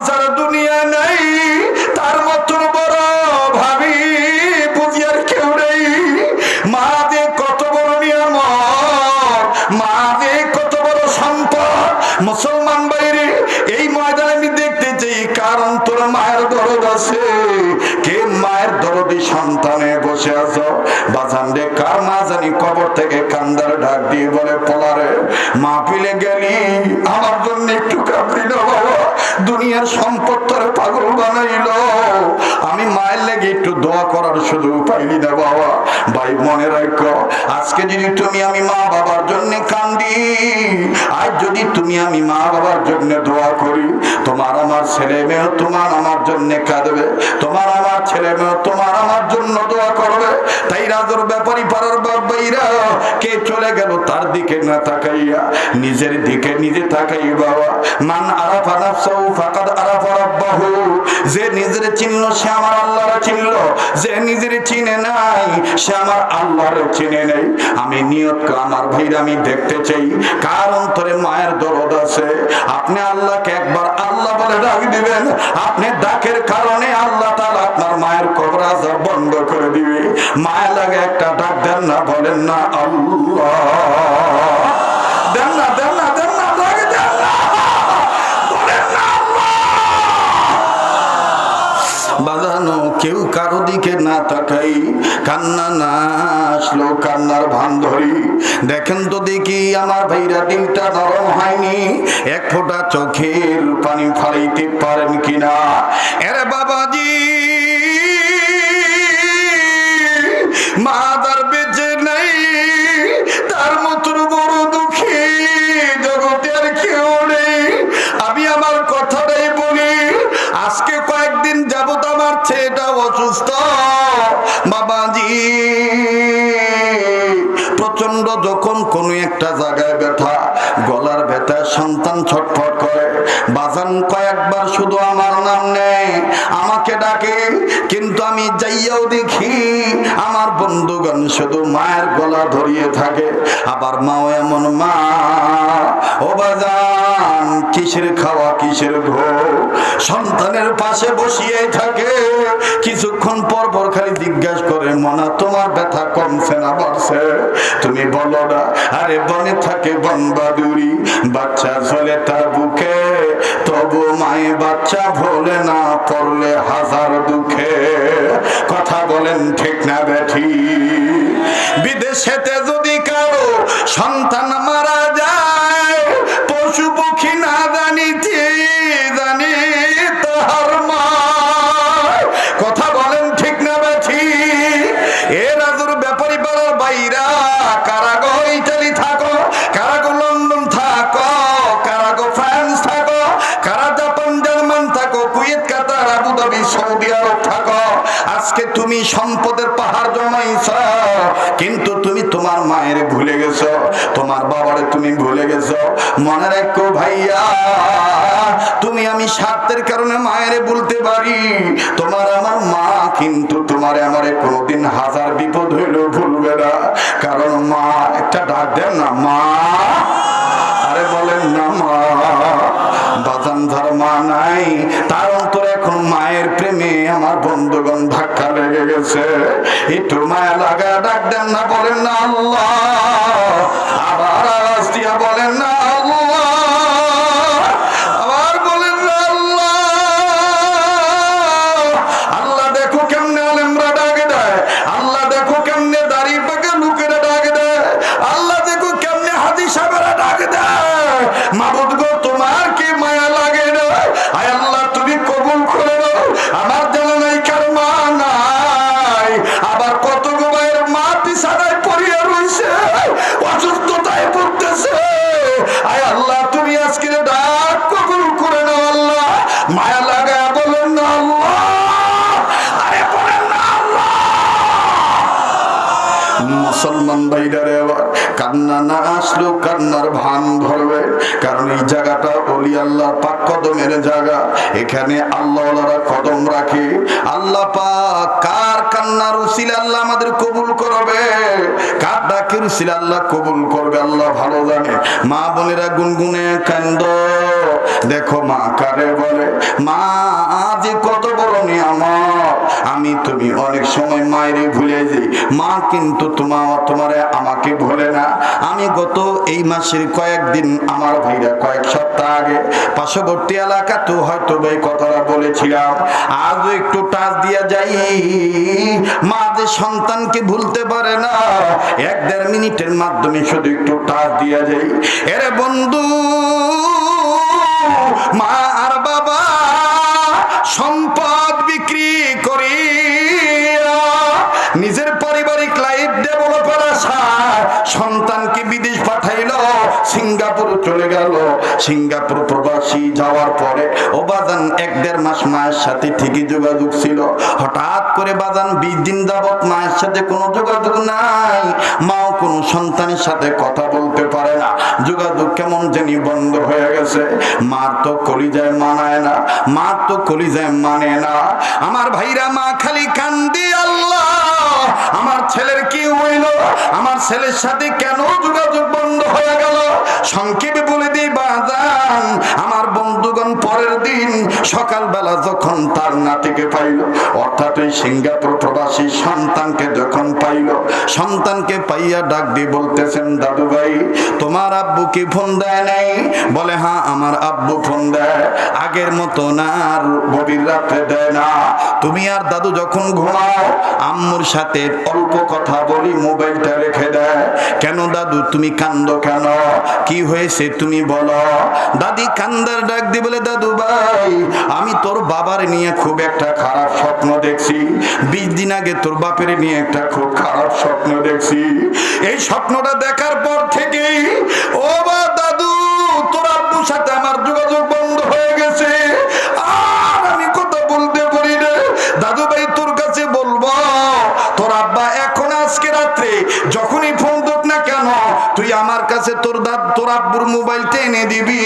যারা দুনিয়া মা জানি কবর থেকে কান্দার ডাক দিয়ে বলে, পলারে মা পিলে গেলি? আমার জন্য একটু কাপড়ি না দুনিয়ার সম্পদ তোর পাগল বানাইল। আমি মায়ের লেগে একটু দোয়া করার সুযোগ পাইলি না বাবা। ভাই, মনে রাখো, আজকে যদি তুমি আমি মা বাবার জন্য কান্দি আর যদি তুমি আমি মা বাবার জন্য দোয়া করি, তোমার আমার ছেলে মেয়ে তোমার আমার জন্য কাঁদবে, তোমার আমার ছেলে মেয়ে তোমার আমার জন্য ব্যাপারই ব্যাপারী পাড়ার বাবাইরা কে চলে গেল তার দিকে না তাকাইয়া? নিজের দিকে নিজে তাকাই বাবা। মান আরাফা নাফসাহু ফাকাদ আরাফা রাব্বাহু। যে নিজের চিনল সে আমার আল্লাহর চিনল যে নিজের চিনে নাই, সে আমার আল্লাহর চিনে নেই। আমি নিয়ত আমার ভাইরা আমি দেখতে চাই। কার অন্তরে মায়ের দরদ আছে? আপনি আল্লাহকে একবার আল্লাহ বলে ডাক দিবেন। আপনি ডাকের কারণে আল্লাহ তাআলা আপনার মায়ের কবর আযাব বন্ধ করে দিবে। মায়া লাগে একটা ডাক দেন না, বলেন না, আল্লাহ দেন না দেন না দেন না ডাক দেন না বলেন না বাজানো কেউ কারও দিকে না তাকাই, কান্না না আসলো, কান্নার ভান ধরি। দেখেন তো দেখি আমার ভাইরা দিনটা নরম হয়নি, এক ফোঁটা চোখের পানি ফালাইতে পারেন কিনা? এরে বাবাজি ছটফট করে, বাজান, কয়েকবার শুধু আমার নাম নেই আমাকে ডাকে, কিন্তু আমি যাইয়াও দেখি আমার বন্ধুগণ শুধু মায়ের গলা ধরিয়ে থাকে, আবার মাও এমন মা, ও বাজান, কিসের খাওয়া, কিসের ঘো সন্তানের পাশে বসিয়ে থাকে, কিছুক্ষণ পর পর খালি জিজ্ঞাসা করে, মনা, তোমার ব্যথা কমছে না বাড়ছে? তুমি বলো না, আরে বনে থাকে বনবাদুরি, বাচ্চা চলে তার বুকে, তবু মায়ে বাচ্চা ভোলে না পড়লে হাজার দুঃখে। কথা বলেন ঠিক না ব্যাঠি বিদেশেতে যদি কারও সন্তান মারা তুমি সম্পদের পাহাড় জমাইছ কিন্তু তুমি তোমার মায়ের ভুলে গেছো, তোমার বাবারে তুমি ভুলে গেছো। মনে রাখো ভাইয়া, তুমি আমি স্বার্থের কারণে মায়েরে বলতে পারি। তোমার আমার মা কিন্তু তোমার আমারে কোনোদিন হাজার বিপদ হইলেও ভুলবে না। কারণ মা, একটা ডাক দেন না, মা। আরে বলেন না, মা। বাজান ধর মা নাই গেছে একটু মায়া লাগা ডাক দেন না বলেন না আল্লাহ। আবার বলেন না এখানে আল্লাহ কদম রাখে। আল্লাহ পাক কার কান্নার উসিলে আল্লাহ আমাদের কবুল করবে। কার ডাকের উসিলে আল্লাহ কবুল করবে, আল্লাহ ভালো জানে। মা বোনেরা গুনগুনে কান্দ। দেখো মা কারে বলে, মা, আজ কত বড় আমি তুমি অনেক সময় মায়েরে ভুলে যাই। মা কিন্তু তোমার তোমারে আমাকে ভুলে না। আমি গত এই মাসের কয়েকদিন আমার ভাইরা কয়েক সপ্তাহ আগে পার্শ্ববর্তী এলাকা তো হয়তো এই কথাটা বলেছিলাম। আজও একটু টাচ দিয়া যাই। মা যে সন্তানকে ভুলতে পারে না, এক দেড় মিনিটের মাধ্যমে শুধু একটু টাচ দিয়া যাই। এরে বন্ধু, মা আর বাবা, সম্পদ বিক্রি করি নিজের সিঙ্গাপুর চলে গেল। সিঙ্গাপুর প্রবাসী যাওয়ার পরে ও বাজান এক দেড় মাস মায়ের সাথে ঠিকই যোগাযোগ ছিল। হঠাৎ করে বাজান বিশ দিন যাবৎ মায়ের সাথে কোনো যোগাযোগ নাই। মাও কোনো সন্তানের সাথে কথা বলতে পারে না। যোগাযোগ কেমন জানি বন্ধ হয়ে গেছে। মার তো কলিজায় মানায় না। মার তো কলিজায় মানে না। আমার ভাইরা মা খালি কান্দি আল্লাহ। আমার ছেলের কি হইল? আমার ছেলের সাথে কেন যোগাযোগ বন্ধ হয়ে গেল? সংক্ষেপে বলে দিই, বাজান, আমার বন্ধুগণ পরের দিন সকালবেলা যখন তার নাতিকে পাইল, অর্থাৎ ওই সিঙ্গাপুর প্রবাসী সন্তানকে যখন পাইল, সন্তানকে পাইয়া ডাক দিয়ে বলতেছেন, দাদু ভাই, তোমার আব্বু কি ফোন দেয় নাই? বলে হ্যাঁ আমার আব্বু ফোন দেয়। আগের মতো না আর গভীর রাতে দেয় না। তুমি আর দাদু যখন ঘুমাও, আম্মুর সাথে অল্প কথা বলি, মোবাইলটা রেখে দেয়। কেন দাদু, তুমি কান্দ কেন? কি হয়েছে তুমি বলো। দাদি কান্দার ডাক দি বলে, দাদু ভাই, আমি তোর বাবার নিয়ে খুব একটা খারাপ স্বপ্ন দেখছি। বিশ দিন আগে তোর বাপের নিয়ে একটা খুব খারাপ স্বপ্ন দেখছি। এই স্বপ্নটা দেখার পর থেকেই এনে দিবি।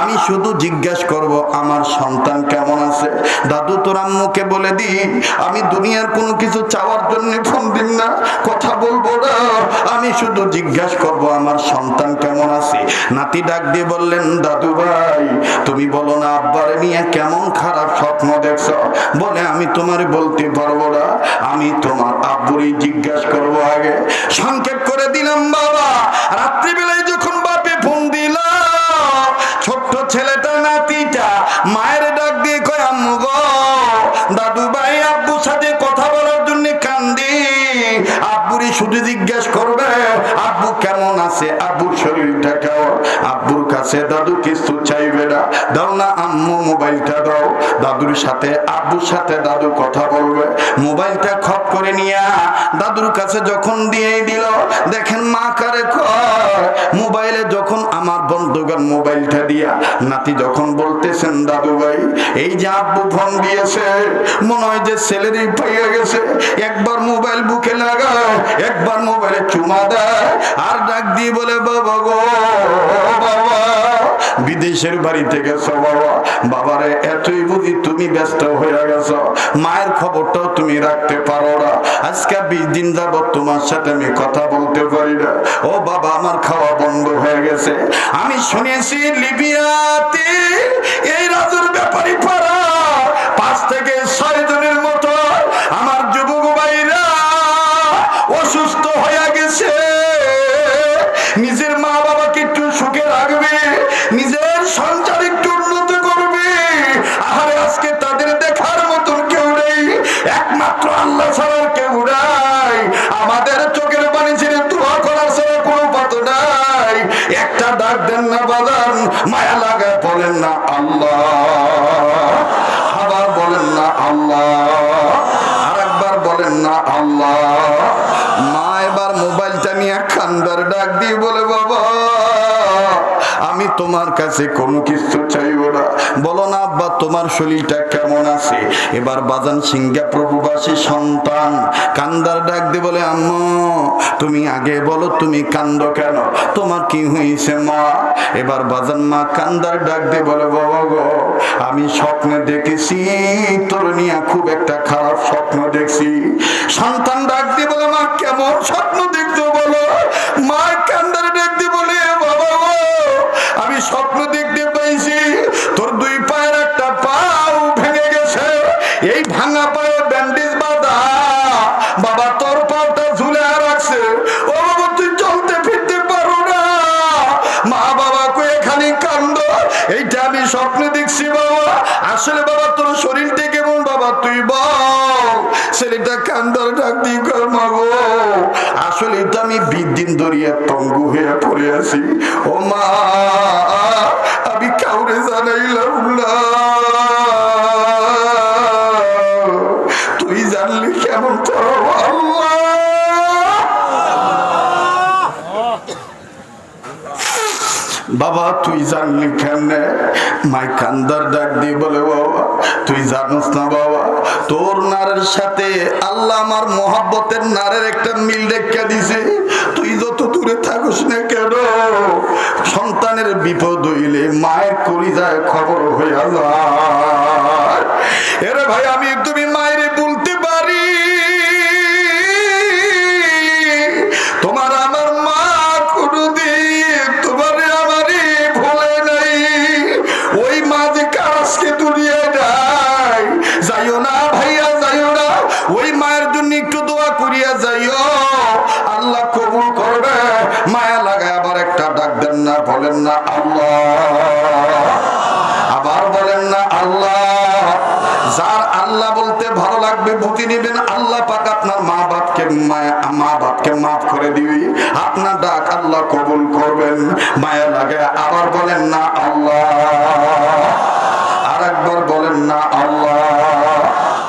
আমি শুধু জিজ্ঞাসা করব, আমার সন্তান কেমন আছে? দাদু তোর আম্মুকে বলে দি, আমি দুনিয়ার কোনো কিছু চাওয়ার জন্য ফোন দিন না, কথা বলব না। আমি শুধু জিজ্ঞাসা করব, আমার সন্তান কেমন আছে? নাতি ডাক দিয়ে বললেন, দাদু ভাই, তুমি বলো না, আব্বারে নিয়ে কেমন খারাপ স্বপ্ন দেখছ? বলে, আমি তোমার বলতে পারব না, আমি তোমার আব্বুরই জিজ্ঞাসা করব আগে। সংক্ষেপ করে দিলাম, বাবা। রাত্রিবেলায় যখন বাপে কাছে দাদু, কিছু চাইবে না। দাও না আম্মু, মোবাইলটা দাও। দাদুর সাথে, আব্বুর সাথে দাদু কথা বলবে। মোবাইলটা খপ করে নিয়ে দাদুর কাছে যখন দিয়ে দিল, দেখেন মা কারে মোবাইলে যখন আমার বন্ধুগণ মোবাইলটা দিয়া, নাতি যখন বলতেছেন, দাদু ভাই, এই যে আব্বু ফোন দিয়েছে, মনে হয় যে ছেলেরই পাইয়া গেছে। একবার মোবাইল বুকে লাগায়, একবার মোবাইলে চুমা দেয়, আর ডাক দিয়ে বলে, বাবা গো, বাবা বিদেশের বাড়িতে গেছো বাবা। বাবারে, এতই বুঝি তুমি ব্যস্ত হয়ে গেছো। মায়ের খবরটাও তুমি রাখতে পারো না। আজকে বিশ দিন যাবৎ তোমার সাথে আমি কথা বলতে পারি না। ও বাবা, আমার খাওয়া বন্ধ হয়ে গেছে। আমি শুনেছি লিবিয়াতে এই রাজুর ব্যাপারী পাড়া কাছে কোনো কিছু চাইব না। বলো না, আব্বা, তোমার শরীরটা কেমন আছে? এবার বাজান প্রভুবাসী সন্তান, কান্দার ডাক বলে, আম্মু, তুমি আগে বলো, তুমি কান্দ কেন? তোমার কি হয়েছে, মা? এবার বাজান মা কান্দার ডাক দিয়ে বলে, বাবা গো, আমি স্বপ্নে দেখেছি খুব একটা খারাপ স্বপ্ন দেখছি। সন্তান ডাক দিয়ে বলে, মা, কেমন স্বপ্ন দেখছ আসলে তো আমি বিদিন ধরিয়া পঙ্গু হয়ে পড়ে আছি। ও মা তুই জানলি কেমনে? মাই কান্দার ডাক দিয়ে বলে বাবা, তুই জানিস না বাবা, তোর নারের সাথে আল্লাহ আমার মহাব্বতের নারের একটা মিল রেখা দিছে। তুই যত দূরে থাকুস না কেন? সন্তানের বিপদ হইলে মায়ের কলিজায় খবর হইয়া যায় এরে ভাই, আমি তুমি মায়ের না আল্লাহ। আবার বলেন না আল্লাহ। যার আল্লাহ বলতে ভালো লাগবে ভুতি নেবেন, আল্লাহ পাক আপনার মা বাপকে মা বাপকে মাফ করে দিবি। আপনার ডাক আল্লাহ কবুল করবেন, মায়া লাগে। আবার বলেন না আল্লাহ। আর একবার বলেন না আল্লাহ।